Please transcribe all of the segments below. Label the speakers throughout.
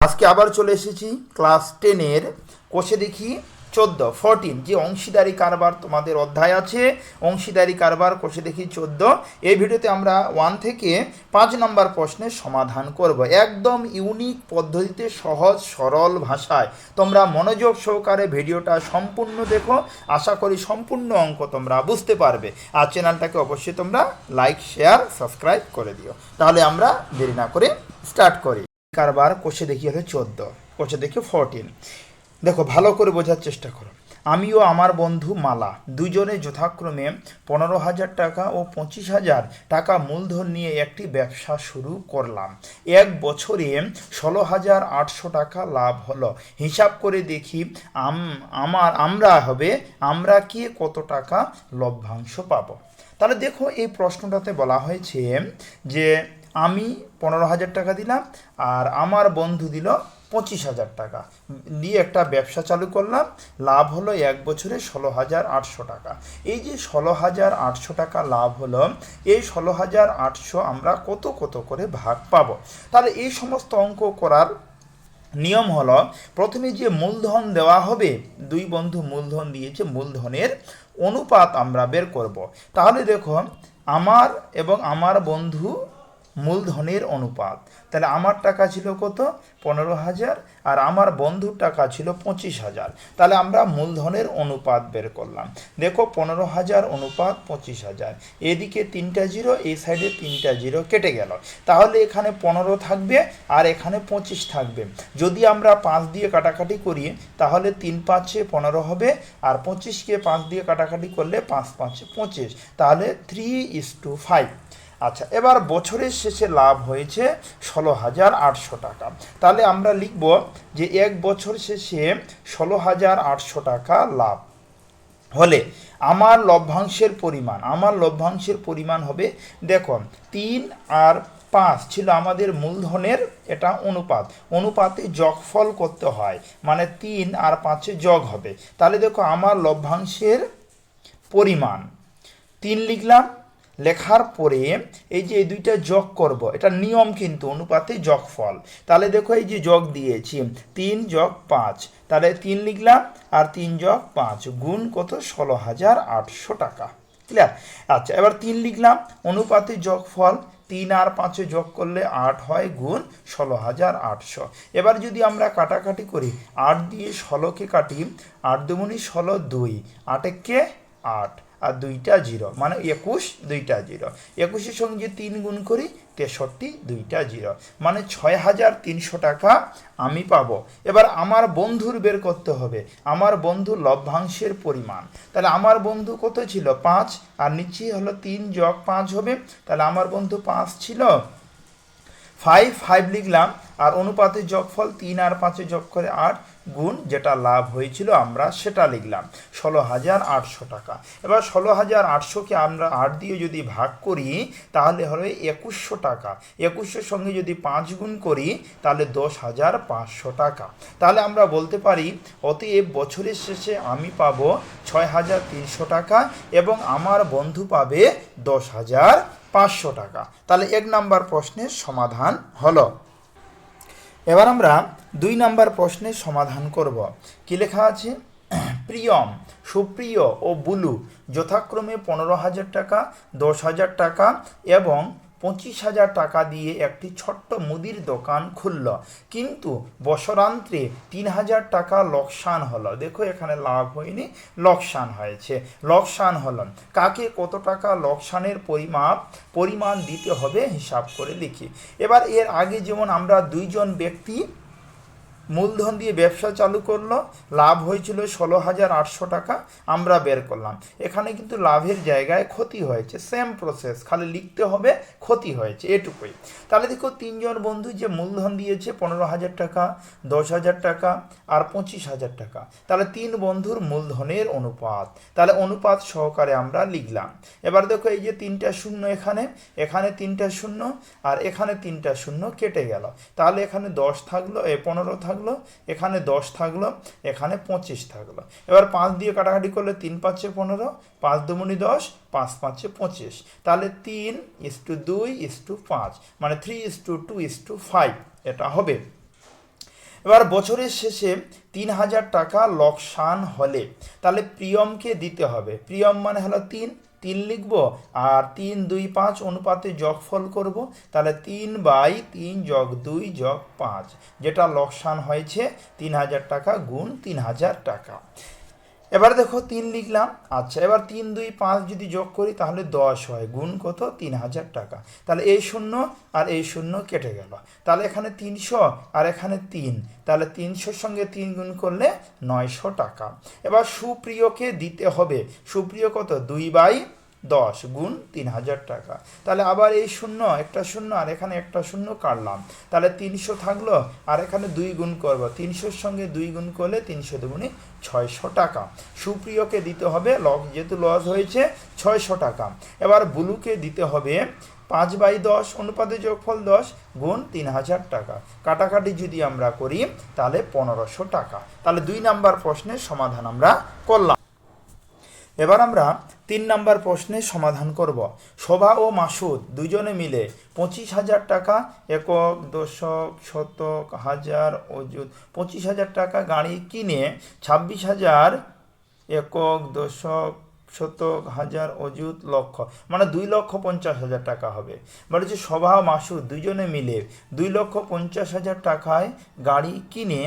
Speaker 1: আজকে আবার চলে এসেছি ক্লাস টেনের কোষে দেখি চোদ্দ ফোরটিন যে অংশীদারি কারবার তোমাদের অধ্যায় আছে, অংশীদারি কারবার কোষে দেখি চোদ্দ, এই ভিডিওতে আমরা ওয়ান থেকে পাঁচ নম্বর প্রশ্নের সমাধান করব। একদম ইউনিক পদ্ধতিতে সহজ, সরল ভাষায়। তোমরা মনোযোগ সহকারে ভিডিওটা সম্পূর্ণ দেখো, আশা করি সম্পূর্ণ অঙ্ক তোমরা বুঝতে পারবে। আর চ্যানেলটাকে অবশ্যই তোমরা লাইক শেয়ার সাবস্ক্রাইব করে দিও। তাহলে আমরা দেরি না করে স্টার্ট করি। কারবার কোষে দেখি হলো চোদ্দ, কোষে দেখি ফোরটিন দেখো, ভালো করে বোঝার চেষ্টা করো। আমিও আমার বন্ধু মালা, দুজনে যথাক্রমে পনেরো হাজার টাকা ও পঁচিশ হাজার টাকা মূলধন নিয়ে একটি ব্যবসা শুরু করলাম। এক বছরে ষোলো হাজার আটশো টাকা লাভ হলো। হিসাব করে দেখি আম- আমার, আমরা হবে, আমরা কি কত টাকা লভ্যাংশ পাবো? তাহলে দেখো, এই প্রশ্নটাতে বলা হয়েছে যে আমি পনেরো হাজার টাকা দিলাম আর আমার বন্ধু দিল পঁচিশ হাজার টাকা। দিয়ে একটা ব্যবসা চালু করলাম। লাভ হলো এক বছরে ষোলো হাজার আটশো টাকা। এই যে ষোলো হাজার আটশো টাকা লাভ হলো, এই ষোলো হাজার আটশো আমরা কত কত করে ভাগ পাবো? তাহলে এই সমস্ত অঙ্ক করার নিয়ম হলো, প্রথমে যে মূলধন দেওয়া হবে, দুই বন্ধু মূলধন দিয়েছে, মূলধনের অনুপাত আমরা বের করব। তাহলে দেখো, আমার এবং আমার বন্ধু মূলধনের অনুপাত। তাহলে আমার টাকা ছিল কত? পনেরো হাজার। আর আমার বন্ধুর টাকা ছিল পঁচিশ হাজার। তাহলে আমরা মূলধনের অনুপাত বের করলাম। দেখো পনেরো হাজার অনুপাত পঁচিশ হাজার। এদিকে তিনটা জিরো, এই সাইডে তিনটা জিরো কেটে গেল। তাহলে এখানে পনেরো থাকবে আর এখানে পঁচিশ থাকবে। যদি আমরা পাঁচ দিয়ে কাটাকাটি করি, তাহলে তিন পাঁচে পনেরো হবে। আর পঁচিশকে পাঁচ দিয়ে কাটাকাটি করলে পাঁচ পাঁচে পঁচিশ। তাহলে থ্রি ইস টু ফাইভ আচ্ছা এবার বছরের শেষে লাভ হয়েছে ষোলো হাজার আটশো টাকা। তাহলে আমরা লিখব যে এক বছর শেষে ষোলো হাজার আটশো টাকা লাভ। হলে আমার লভ্যাংশের পরিমাণ, আমার লভ্যাংশের পরিমাণ হবে দেখো তিন আর পাঁচ ছিল আমাদের মূলধনের এটা অনুপাত। অনুপাতে যোগফল করতে হয় মানে তিন আর পাঁচে যোগ হবে। তাহলে দেখো, আমার লভ্যাংশের পরিমাণ, তিন লিখলাম লেখার পরে এই যে এই দুইটা যোগ করব, এটা নিয়ম কিন্তু, অনুপাতে যোগফল। তাহলে দেখো এই যে যোগ দিয়েছি, তিন যোগ পাঁচ। তাহলে তিন লিখলাম, আর তিন যোগ পাঁচ, গুণ কত? ষোলো হাজার আটশো টাকা। ক্লিয়ার আচ্ছা এবার তিন লিখলাম, অনুপাতে যোগফল, তিন আর পাঁচে যোগ করলে আট হয়, গুণ ষোলো হাজার আটশো। এবার যদি আমরা কাটাকাটি করি, আট দিয়ে ষোলোকে কাটি, আট দুগুণি ষোলো দুই আটেককে আট। আর দুইটা জিরো মানে একুশ, দুইটা জিরো। একুশের সঙ্গে তিন গুণ করি, তেষট্টি, দুইটা জিরো। মানে ছয় হাজার তিনশো টাকা আমি পাবো। এবার আমার বন্ধুর বের করতে হবে। আমার বন্ধু লভ্যাংশের পরিমাণ। তাহলে আমার বন্ধু কত ছিল? পাঁচ। আর নিচে হলো তিন যোগ পাঁচ হবে। তাহলে আমার বন্ধু পাঁচ ছিল ফাইভ ফাইভ লিখলাম, আর অনুপাতের যোগফল তিন আর পাঁচে যোগ করে আট গুণ যেটা লাভ হয়েছিল আমরা সেটা লিখলাম। ষোলো হাজার আটশো টাকা। এবার ষোলো হাজার আটশোকে আমরা আট দিয়ে যদি ভাগ করি, তাহলে হবে একুশশো টাকা। একুশের সঙ্গে যদি পাঁচ গুণ করি, তাহলে দশ হাজার পাঁচশো টাকা। তাহলে আমরা বলতে পারি, অতএব বছরের শেষে আমি পাবো ছয় হাজার তিনশো টাকা এবং আমার বন্ধু পাবে দশ হাজার পাঁচশো টাকা। তাহলে এক নাম্বার প্রশ্নের সমাধান হলো। এবার আমরা দুই নাম্বার প্রশ্নের সমাধান করব। কি লেখা আছে? প্রিয়ম, সুপ্রিয় ও বুলু যথাক্রমে পনেরো হাজার টাকা, দশ হাজার টাকা এবং পঁচিশ হাজার টাকা দিয়ে একটি ছোট্ট মুদির দোকান খুলল। কিন্তু বছরান্তে তিন হাজার টাকা লোকসান হলো। দেখো, এখানে লাভ হয়নি, লোকসান হয়েছে। লোকসান হল। কাকে কত টাকা লোকসানের পরিমাপ, পরিমাণ দিতে হবে হিসাব করে লিখি এবার এর আগে যেমন আমরা দুইজন ব্যক্তি মূলধন দিয়ে ব্যবসা চালু করল, লাভ হয়েছিল ষোলো হাজার আটশো টাকা, আমরা বের করলাম। এখানে কিন্তু লাভের জায়গায় ক্ষতি হয়েছে সেম প্রসেস খালি লিখতে হবে, ক্ষতি হয়েছে, এটুকুই। তাহলে দেখো, তিনজন বন্ধু যে মূলধন দিয়েছে পনেরো হাজার টাকা, দশ হাজার টাকা, আর পঁচিশ হাজার টাকা, তাহলে তিন বন্ধুর মূলধনের অনুপাত। তাহলে অনুপাত সহকারে আমরা লিখলাম। এবার দেখো, এই যে তিনটা শূন্য এখানে এখানে তিনটা শূন্য, আর এখানে তিনটা শূন্য কেটে গেল। তাহলে এখানে দশ থাকল, এ পনেরো থাকল এখানে দশ থাকল, এখানে পঁচিশ থাকল। এবার পাঁচ দিয়ে কাটাকাটি করলে তিন পাঁচে পনেরো, পাঁচ দুমুনি দশ, পাঁচ পাঁচে পঁচিশ। তাহলে তিন ইস টু দুই ইস টু পাঁচ মানে three is to two is to five এটা হবে। এবার বছরের শেষে তিন হাজার টাকা লোকসান হলে, তাহলে প্রিয়মকে দিতে হবে। প্রিয়ম মানে হলো তিন তিন লিখব আর তিন, দুই, পাঁচ অনুপাতে যোগফল করব। তাহলে তিন বাই তিন যোগ দুই যোগ পাঁচ, যেটা লোকসান হয়েছে তিন হাজার টাকা গুণ তিন হাজার টাকা। এবার দেখো তিন লিখলাম। আচ্ছা এবার তিন, দুই, পাঁচ যদি যোগ করি, তাহলে দশ হয়। গুণ কত? তিন হাজার টাকা। তাহলে এই শূন্য আর এই শূন্য কেটে গেল। তাহলে এখানে তিনশো আর এখানে তিন। তাহলে তিনশোর সঙ্গে তিন গুণ করলে নয়শো টাকা। এবার সুপ্রিয়কে দিতে হবে। সুপ্রিয় কত? দুই বাই দশ গুণ তিন হাজার টাকা। তাহলে আবার এই শূন্য, একটা শূন্য আর এখানে একটা শূন্য কাটলাম। তাহলে তিনশো থাকল আর এখানে দুই গুণ করব। তিনশোর সঙ্গে দুই গুণ করলে তিনশো দুগুণে ছয়শো টাকা। সুপ্রিয়কে দিতে হবে লস যেহেতু লস হয়েছে, ছয়শো টাকা। এবার বুলুকে দিতে হবে পাঁচ বাই দশ, অনুপাতে যোগফল দশ গুণ তিন হাজার টাকা। কাটাকাটি যদি আমরা করি, তাহলে পনেরোশো টাকা। তাহলে দুই নাম্বার প্রশ্নের সমাধান আমরা করলাম। এবার আমরা তিন নাম্বার প্রশ্নের সমাধান করব। শোভা ও মাসুদ দুজনে মিলে পঁচিশ হাজার টাকা একক, দশক, শতক, হাজার, অযুত, পঁচিশ হাজার টাকা গাড়ি কিনে ছাব্বিশ হাজার একক, দশক, শতক, হাজার, অযুত, লক্ষ মানে দুই লক্ষ পঞ্চাশ হাজার টাকা হবে। মানে হচ্ছে সভা মাসুদ দুজনে মিলে দুই লক্ষ পঞ্চাশ হাজার টাকায় গাড়ি কিনে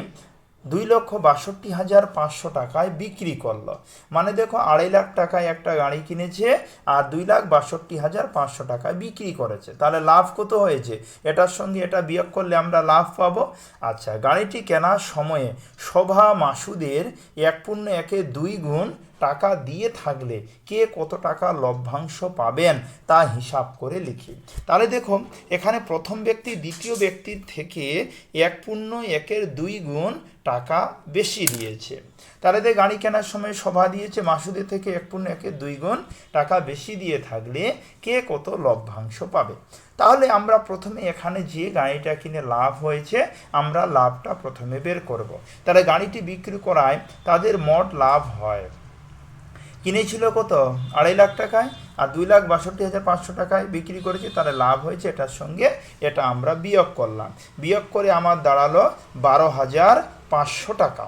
Speaker 1: দুই লক্ষ বাষট্টি হাজার পাঁচশো টাকায় বিক্রি করল। মানে দেখো, আড়াই লাখ টাকায় একটা গাড়ি কিনেছে আর দুই লাখ বাষট্টি হাজার পাঁচশো টাকায় বিক্রি করেছে। তাহলে লাভ কত হয়েছে? এটার সঙ্গে এটা বিয়োগ করলে আমরা লাভ পাবো। আচ্ছা গাড়িটি কেনার সময়ে শোভা মাসুদের এক পূর্ণ একে দুই গুণ টাকা দিয়ে থাকলে কে কত টাকা লভ্যাংশ পাবেন তা হিসাব করে লিখি। তাহলে দেখুন, এখানে প্রথম ব্যক্তি, দ্বিতীয় ব্যক্তির থেকে এক পূর্ণ একের দুই গুণ টাকা বেশি দিয়েছে। তাহলে দেখ গাড়ি কেনার সময় সভা দিয়েছে, মাসুদের থেকে এক পূর্ণ একের দুই গুণ টাকা বেশি দিয়ে থাকলে কে কত লভ্যাংশ পাবে? তাহলে আমরা প্রথমে এখানে যে গাড়িটা কিনে লাভ হয়েছে, আমরা লাভটা প্রথমে বের করব। তাহলে গাড়িটি বিক্রি করায় তাদের মোট লাভ হয়। কিনেছিল কত? আড়াই লাখ টাকায় আর দুই লাখ বাষট্টি হাজার পাঁচশো টাকায় বিক্রি করেছি, তাহলে লাভ হয়েছে এটার সঙ্গে, এটা আমরা বিয়োগ করলাম। বিয়োগ করে আমার দাঁড়াল বারো হাজার পাঁচশো টাকা।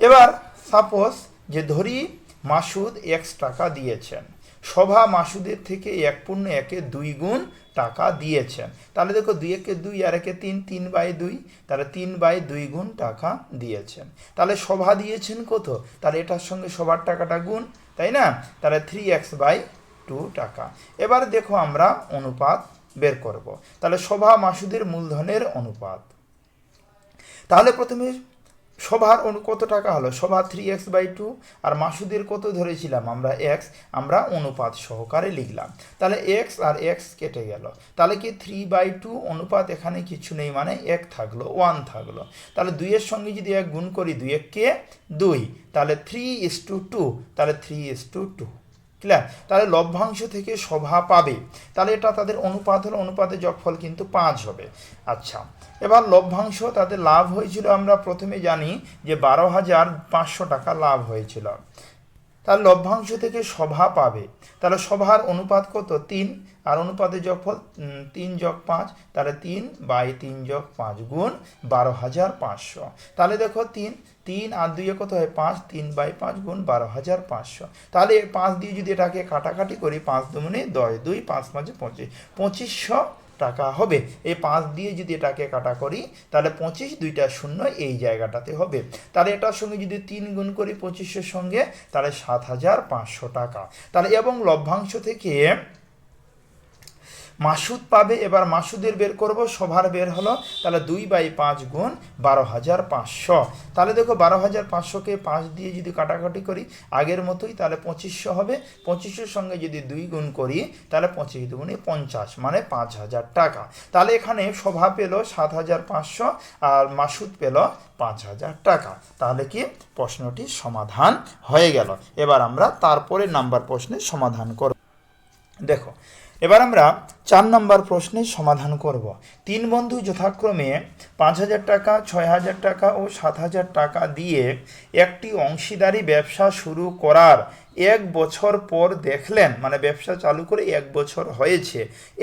Speaker 1: এবার সাপোজ যে ধরি মাসুদ এক্স টাকা দিয়েছেন। সভা মাসুদের থেকে এক পূর্ণ একে দুই গুণ টাকা দিয়েছেন। তাহলে দেখো দুই একে দুই আর একে তিন তিন বাই দুই, তাহলে তিন বাই দুই গুণ টাকা দিয়েছেন। তাহলে সভা দিয়েছেন কত? তাহলে এটার সঙ্গে সবার টাকাটা গুণ, তাই না? তাহলে থ্রি এক্স বাই টু টাকা। এবার দেখো আমরা অনুপাত বের করব। তাহলে সভা মাসুদের মূলধনের অনুপাত। তাহলে প্রথমে অনু, কত টাকা হলো? সবার থ্রি এক্স বাই টু আর মাসুদের কত ধরেছিলাম আমরা? এক্স আমরা অনুপাত সহকারে লিখলাম। তাহলে এক্স আর এক্স কেটে গেল। তাহলে কি থ্রি বাই টু অনুপাত এখানে কিছু নেই? মানে এক থাকল ওয়ান থাকল। তাহলে দুইয়ের সঙ্গে যদি এক গুণ করি, দুই এক কে দুই। তাহলে থ্রি ইস টু টু তাহলে three is to two clear তাহলে লভ্যাংশ থেকে সভা পাবে। তাহলে এটা তাদের অনুপাত হলো অনুপাতে যোগফল কিন্তু পাঁচ হবে। আচ্ছা এবার লভ্যাংশ তাদের লাভ হয়েছিল, আমরা প্রথমে জানি যে বারো হাজার পাঁচশো টাকা লাভ হয়েছিল। তাহলে লভ্যাংশ থেকে সভা পাবে। তাহলে সভার অনুপাত কত? তিন। আর অনুপাতে যোগফল তিন যোগ পাঁচ, তাহলে তিন বাই তিন যোগ পাঁচ গুণ বারো হাজার পাঁচশো। তাহলে দেখো, তিন তিন আর দুইয়ে কত হয়? পাঁচ, তিন বাই পাঁচ গুণ বারো হাজার পাঁচশো। তাহলে পাঁচ দিয়ে যদি এটাকে কাটাকাটি করি, পাঁচ দুগুণে দশ, দুই, পাঁচ পাঁচে পঁচিশ, পঁচিশশো টাকা হবে। এই পাঁচ দিয়ে যদি এটাকে কাটা করি, তাহলে পঁচিশ দুইটা শূন্য এই জায়গাটাতে হবে। তাহলে এটার সঙ্গে যদি তিন গুণ করি পঁচিশের সঙ্গে, তাহলে সাত হাজার পাঁচশো টাকা। তাহলে এবং লভ্যাংশ থেকে মাসুদ পাবে, এবার মাসুদের বের করব, সভার বের হলো তাহলে দুই বাই পাঁচ গুণ বারো হাজার পাঁচশো। তাহলে দেখো বারো হাজার পাঁচশোকে পাঁচ দিয়ে যদি কাটাকাটি করি, আগের মতোই তাহলে পঁচিশশো হবে। পঁচিশশোর সঙ্গে যদি দুই গুণ করি, তাহলে পঁচিশ দুগুণে পঞ্চাশ মানে পাঁচ হাজার টাকা। তাহলে এখানে সভা পেল সাত হাজার পাঁচশো আর মাসুদ পেল পাঁচ হাজার টাকা। তাহলে কি? প্রশ্নটি সমাধান হয়ে গেল। এবার আমরা তারপরে নাম্বার প্রশ্নের সমাধান করব। দেখো এবার আমরা চার নম্বর প্রশ্নের সমাধান করব। তিন বন্ধু যথাক্রমে পাঁচ হাজার টাকা, ছয় হাজার টাকা ও সাত হাজার টাকা দিয়ে একটি অংশীদারি ব্যবসা শুরু করার এক বছর পর দেখলেন মানে ব্যবসা চালু করে এক বছর হয়েছে,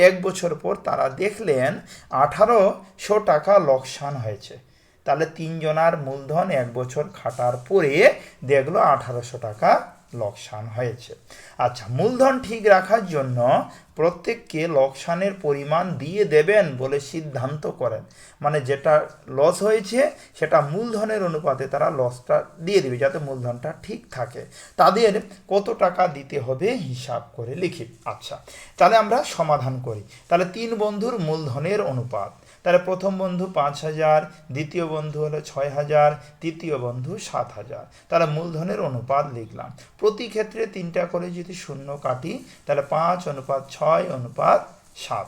Speaker 1: এক বছর পর তারা দেখলেন আঠারোশো টাকা লোকসান হয়েছে। তাহলে তিনজনার মূলধন এক বছর খাটার পরে দেখল আঠারোশো টাকা লোকসান হয়েছে। আচ্ছা মূলধন ঠিক রাখার জন্য প্রত্যেককে লোকসানের পরিমাণ দিয়ে দেবেন বলে সিদ্ধান্ত করেন। মানে যেটা লস হয়েছে, সেটা মূলধনের অনুপাতে তারা লসটা দিয়ে দেবে যাতে মূলধনটা ঠিক থাকে। তাদের কত টাকা দিতে হবে হিসাব করে লিখি। আচ্ছা তাহলে আমরা সমাধান করি। তাহলে তিন বন্ধুর মূলধনের অনুপাত। তাহলে প্রথম বন্ধু পাঁচ হাজার, দ্বিতীয় বন্ধু হলো ছয় হাজার, তৃতীয় বন্ধু সাত হাজার। তাহলে মূলধনের অনুপাত লিখলাম। প্রতি ক্ষেত্রে তিনটা করে যদি শূন্য কাটি, তাহলে পাঁচ অনুপাত ছয় অনুপাত সাত।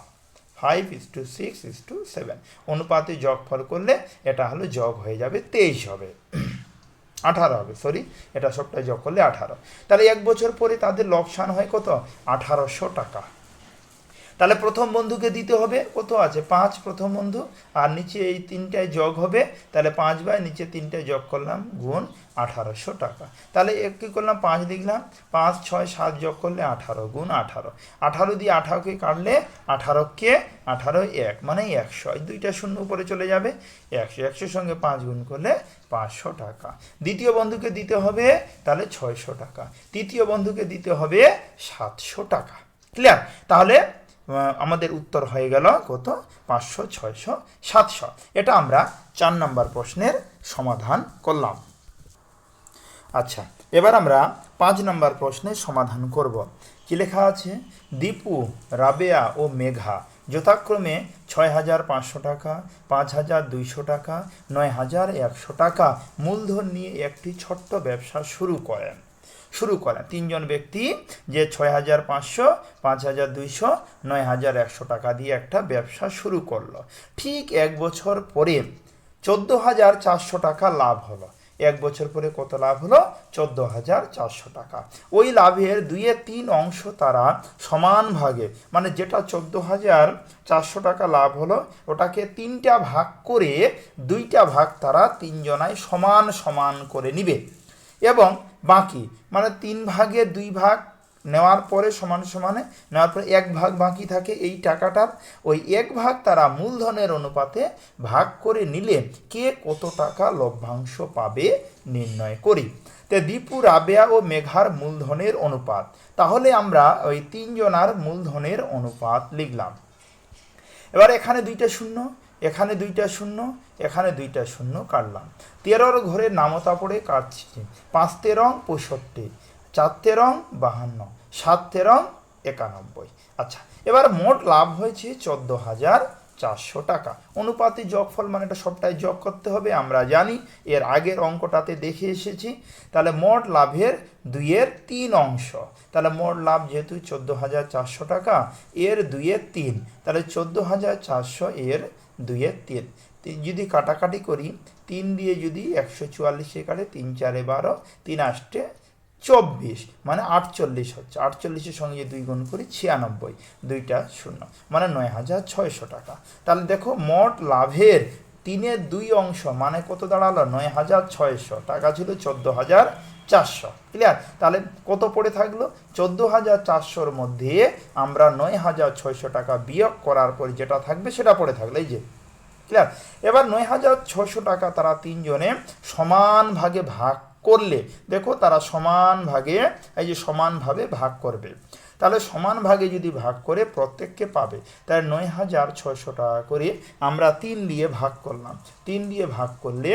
Speaker 1: Five is to six is to seven অনুপাতে যোগফল করলে এটা হলো যোগ হয়ে যাবে তেইশ হবে। আঠারো হবে সরি এটা সবটা যোগ করলে আঠারো। তাহলে এক বছর পরে তাদের লোকসান হয় কত? আঠারোশো টাকা। তাহলে প্রথম বন্ধুকে দিতে হবে, কত আছে? পাঁচ প্রথম বন্ধু, আর নিচে এই তিনটায় যোগ হবে, তাহলে পাঁচ বাই নিচে তিনটায় যোগ করলাম গুণ আঠারোশো টাকা। তাহলে এক কী করলাম? পাঁচ লিখলাম, পাঁচ, ছয়, সাত যোগ করলে আঠারো, গুণ আঠারো। আঠারো দিয়ে আঠারোকে কাটলে আঠারোকে আঠারো, এক মানে একশো। দুইটা শূন্য উপরে চলে যাবে, একশো। একশোর সঙ্গে পাঁচ গুণ করলে পাঁচশো টাকা। দ্বিতীয় বন্ধুকে দিতে হবে, তাহলে ছয়শো টাকা। তৃতীয় বন্ধুকে দিতে হবে সাতশো টাকা। ক্লিয়ার? তাহলে আমাদের উত্তর হয়ে গেল কত? পাঁচশো, ছয়শো, সাতশো। এটা আমরা চার নম্বর প্রশ্নের সমাধান করলাম। আচ্ছা এবার আমরা পাঁচ নম্বর প্রশ্নের সমাধান করব। কি লেখা আছে? দীপু, রাবেয়া ও মেঘা যথাক্রমে ছয় হাজার পাঁচশো টাকা পাঁচ হাজার দুইশো টাকা নয় হাজার একশো টাকা মূলধন নিয়ে একটি ছোট্ট ব্যবসা শুরু করেন। শুরু করেন। তিনজন ব্যক্তি যে ছয় হাজার পাঁচশো, পাঁচ হাজার দুইশো, নয় হাজার একশো টাকা দিয়ে একটা ব্যবসা শুরু করল। ঠিক এক বছর পরে চোদ্দ হাজার চারশো টাকা লাভ হলো। এক বছর পরে কত লাভ হলো? চোদ্দ হাজার চারশো টাকা। ওই লাভের দুইয়ের তিন অংশ তারা সমান ভাগে মানে যেটা চোদ্দ হাজার চারশো টাকা লাভ হলো, ওটাকে তিনটা ভাগ করে দুইটা ভাগ তারা তিনজনায় সমান সমান করে নিবে। এবং বাকি। মানে তিন ভাগের দুই ভাগ নেওয়ার পরে সমান সমানে নেওয়ার পরে এক ভাগ বাকি থাকে এই টাকাটার। ওই এক ভাগ তারা মূলধনের অনুপাতে ভাগ করে নিলে কে কত টাকা লভ্যাংশ পাবে নির্ণয় করি। তো দীপু, রাবেয়া ও মেঘার মূলধনের অনুপাত। তাহলে আমরা ওই তিনজনার মূলধনের অনুপাত লিখলাম। এবার এখানে দুইটা শূন্য, এখানে দুইটা শূন্য এখানে দুইটা শূন্য কাটলাম। তেরোর ঘরে নামতা পড়ে কাটছি। পাঁচ তেরং পঁয়ষট্টি চার তেরং বাহান্ন সাত তেরং একানব্বই। আচ্ছা এবার মোট লাভ হয়েছে চোদ্দ হাজার চারশো টাকা। অনুপাতে যোগফল মানে এটা সবটাই যোগ করতে হবে, আমরা জানি। এর আগের অঙ্কটাতে দেখে এসেছি। তাহলে মোট লাভের দুইয়ের তিন অংশ। তাহলে মোট লাভ যেহেতু চোদ্দ হাজার চারশো টাকা, এর দুইয়ের তিন। তাহলে চোদ্দ হাজার চারশো এর দুইয়ের তিন। যদি কাটাকাটি করি, তিন দিয়ে যদি একশো চুয়াল্লিশে কাটে তিন চারে বারো, তিন আষ্টে চব্বিশ। মানে আটচল্লিশ হচ্ছে। আটচল্লিশের সঙ্গে যদি দুই গুণ করি ছিয়ানব্বই। দুইটা শূন্য। মানে নয় হাজার ছয়শো টাকা। তাহলে দেখো, মোট লাভের তিনের দুই অংশ মানে কত দাঁড়াল? নয় হাজার ছয়শো। টাকা ছিল চোদ্দ হাজার চারশো। ক্লিয়ার তাহলে কত পড়ে থাকল? চোদ্দ হাজার চারশোর মধ্যে আমরা নয় হাজার ছয়শো টাকা বিয়োগ করার পর যেটা থাকবে সেটা পড়ে থাকল। এই যে ক্লিয়ার। এবার নয় হাজার ছশো টাকা তারা তিনজনে সমান ভাগে ভাগ করলে, দেখো তারা সমান ভাগে, এই যে সমানভাবে ভাগ করবে। তাহলে সমান ভাগে যদি ভাগ করে প্রত্যেককে পাবে, তাহলে নয় হাজার ছয়শো টাকা করে আমরা তিন দিয়ে ভাগ করলাম। তিন দিয়ে ভাগ করলে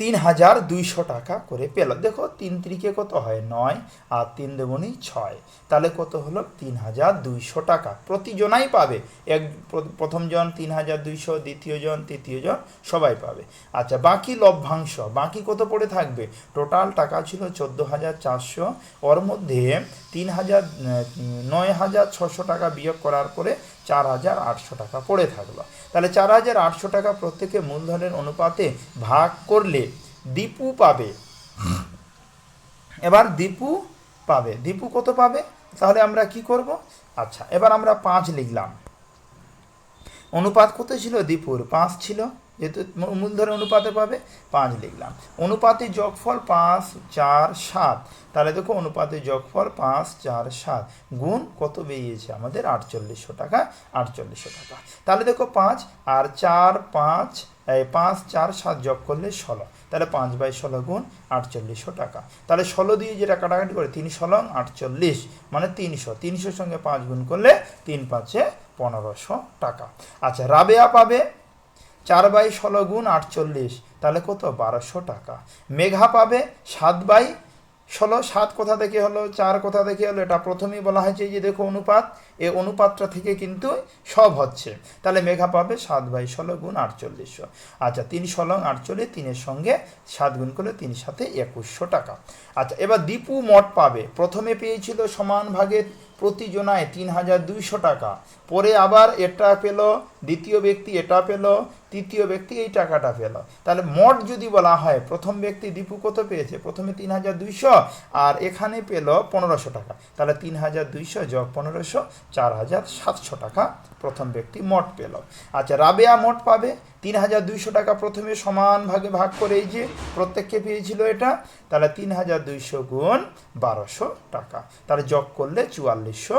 Speaker 1: তিন হাজার দুইশো টাকা করে পেল দেখো, তিন ত্রিকে কত হয়? নয় আর তিন দেবনি ছয়। তাহলে কত হলো? তিন হাজার দুইশো টাকা। প্রতিজনাই পাবে। এক, প্র- প্রথম জন তিন হাজার দুইশো, দ্বিতীয় জন, তৃতীয় জন, সবাই পাবে। আচ্ছা বাকি লভ্যাংশ, বাকি কত পড়ে থাকবে? টোটাল টাকা ছিল চোদ্দ হাজার চারশো। ওর মধ্যে তিন হাজার নয় হাজার ছশো টাকা বিয়োগ করার পরে চার হাজার আটশো টাকা পড়ে থাকল। তাহলে চার হাজার আটশো টাকা প্রত্যেকে মূলধনের অনুপাতে ভাগ করলে দীপু পাবে। এবার দীপু পাবে। দীপু কত পাবে? তাহলে আমরা কি করব? আচ্ছা এবার আমরা পাঁচ লিখলাম। অনুপাত কত ছিল দীপুর? পাঁচ ছিল। যেহেতু মূলধনের অনুপাতে পাবে পাঁচ লিখলাম। অনুপাতে যোগফল পাঁচ, চার, সাত। তাহলে দেখো অনুপাতে যোগফল পাঁচ, চার, সাত। গুণ কত বেরিয়েছে? আমাদের আটচল্লিশশো টাকা আটচল্লিশশো টাকা। তাহলে দেখো পাঁচ আর চার, পাঁচ পাঁচ, চার, সাত যোগ করলে ষোলো। তাহলে পাঁচ বাই ষোলো গুণ আটচল্লিশশো টাকা। তাহলে ষোলো দিয়ে যেটা কাটাকাটি করে, তিন ষোলো আটচল্লিশ মানে তিনশো। তিনশোর সঙ্গে পাঁচ গুণ করলে তিন পাঁচে পনেরোশো টাকা। আচ্ছা রাবেয়া পাবে চার বাই ষোলো গুণ আটচল্লিশ, তাহলে কত? বারোশো টাকা। মেঘা পাবে সাত বাই ষোলো, সাত কোথা থেকে হলো? চার কোথা থেকে হলো? এটা প্রথমেই বলা হয়েছে যে দেখো অনুপাত এই অনুপাতটা থেকে কিন্তু সব হচ্ছে। তাহলে মেঘা পাবে সাত বাই ষোলো গুণ আটচল্লিশশো আচ্ছা তিন ষোলো, আটচল্লিশ, তিনের সঙ্গে সাত গুণ করলে তিন সাথে একুশশো টাকা। আচ্ছা এবার দীপু মঠ পাবে। প্রথমে পেয়েছিল সমান ভাগে প্রতি জনায় তিন হাজার দুইশো টাকা। পরে আবার এটা পেল, দ্বিতীয় ব্যক্তি এটা পেল তৃতীয় ব্যক্তি এই টাকাটা পেল। তাহলে মোট যদি বলা হয়, প্রথম ব্যক্তি দীপু কত পেয়েছে? প্রথমে তিন হাজার দুইশো আর এখানে পেল পনেরোশো টাকা। তাহলে তিন হাজার দুইশো যোগ পনেরোশো চার হাজার সাতশো টাকা প্রথম ব্যক্তি মোট পেল। আচ্ছা রাবেয়া মোট পাবে? তিন হাজার দুইশো টাকা প্রথমে সমান ভাগে ভাগ করে এই যে প্রত্যেককে পেয়েছিল এটা, তাহলে তিন হাজার দুইশো গুণ বারোশো টাকা। তাহলে যোগ করলে চুয়াল্লিশশো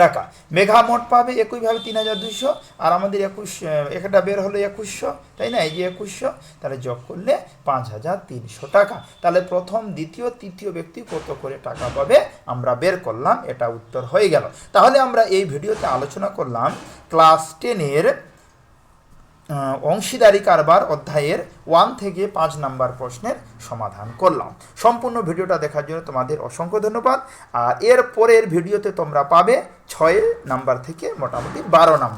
Speaker 1: টাকা। মেঘা মোট পাবে একইভাবে তিন হাজার দুইশো, আর আমাদের একুশ একটা বের হলো একুশশো, তাই না? এই যে একুশশো, তাহলে যোগ করলে পাঁচ হাজার তিনশো টাকা। তাহলে প্রথম, দ্বিতীয়, তৃতীয় ব্যক্তি কত করে টাকা পাবে? আমরা বের করলাম, এটা উত্তর হয়ে গেল। তাহলে আমরা এই ভিডিওতে আলোচনা করলাম, ক্লাস টেনের অংশীদারি কারবার অধ্যায়ের ওয়ান থেকে পাঁচ নাম্বার প্রশ্নের সমাধান করলাম। সম্পূর্ণ ভিডিওটা দেখার জন্য তোমাদের অসংখ্য ধন্যবাদ। আর এর পরের ভিডিওতে তোমরা পাবে ছয় নাম্বার থেকে মোটামুটি বারো নাম্বার।